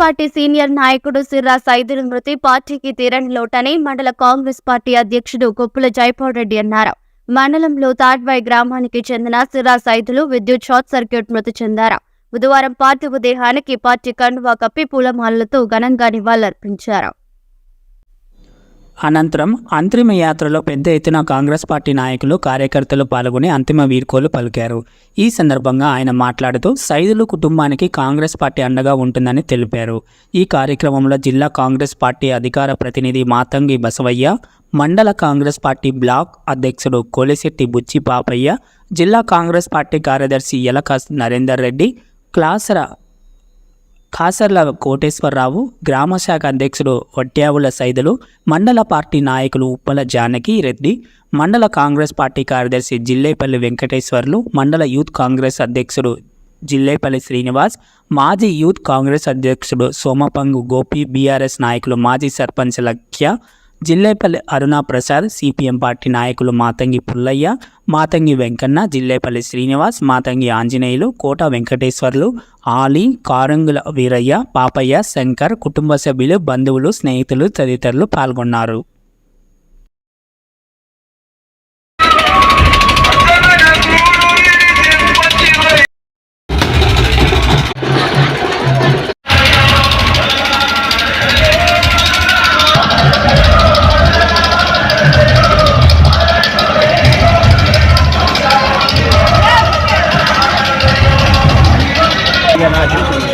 Party senior నాయకుడు సిర్రా సైదుల మృతి పార్టీకి తీరని లోటని మండల కాంగ్రెస్ పార్టీ అధ్యక్షుడు కొప్పుల జైపాల్ రెడ్డి అన్నారు. మండలంలో తాడ్వాయి గ్రామానికి చెందిన సిర్రా సైదులు విద్యుత్ షార్ట్ సర్క్యూట్ మృతి చెందారు. బుధవారం పార్థివ దేహానికి పార్టీ కండువా కప్పి పూలమాలలతో ఘనంగా నివాళులర్పించారు. అనంతరం అంతిమ యాత్రలో పెద్ద ఎత్తున కాంగ్రెస్ పార్టీ నాయకులు కార్యకర్తలు పాల్గొని అంతిమ వీడ్కోలు పలికారు. ఈ సందర్భంగా ఆయన మాట్లాడుతూ సైదులు కుటుంబానికి కాంగ్రెస్ పార్టీ అండగా ఉంటుందని తెలిపారు. ఈ కార్యక్రమంలో జిల్లా కాంగ్రెస్ పార్టీ అధికార ప్రతినిధి మాతంగి బసవయ్య మండల కాంగ్రెస్ పార్టీ బ్లాక్ అధ్యక్షుడు కోలిశెట్టి బుచ్చి పాపయ్య జిల్లా కాంగ్రెస్ పార్టీ కార్యదర్శి యలక నరేందర్ రెడ్డి క్లాసర కాసర్ల కోటేశ్వరరావు గ్రామ శాఖ అధ్యక్షుడు వట్యావుల సైదులు మండల పార్టీ నాయకులు ఉప్పల జానకి రెడ్డి మండల కాంగ్రెస్ పార్టీ కార్యదర్శి జిల్లేపల్లి వెంకటేశ్వర్లు మండల యూత్ కాంగ్రెస్ అధ్యక్షుడు జిల్లేపల్లి శ్రీనివాస్ మాజీ యూత్ కాంగ్రెస్ అధ్యక్షుడు సోమపంగు గోపి బీఆర్ఎస్ నాయకులు మాజీ సర్పంచ్ లఖ్య జిల్లేపల్లి అరుణ ప్రసాద్ సిపిఎం పార్టీ నాయకులు మాతంగి పుల్లయ్య మాతంగి వెంకన్న జిల్లేపల్లి శ్రీనివాస్ మాతంగి ఆంజనేయులు కోట వెంకటేశ్వర్లు ఆలీ కారంగుల వీరయ్య పాపయ్య శంకర్ కుటుంబ సభ్యులు బంధువులు స్నేహితులు తదితరులు పాల్గొన్నారు. I got an eye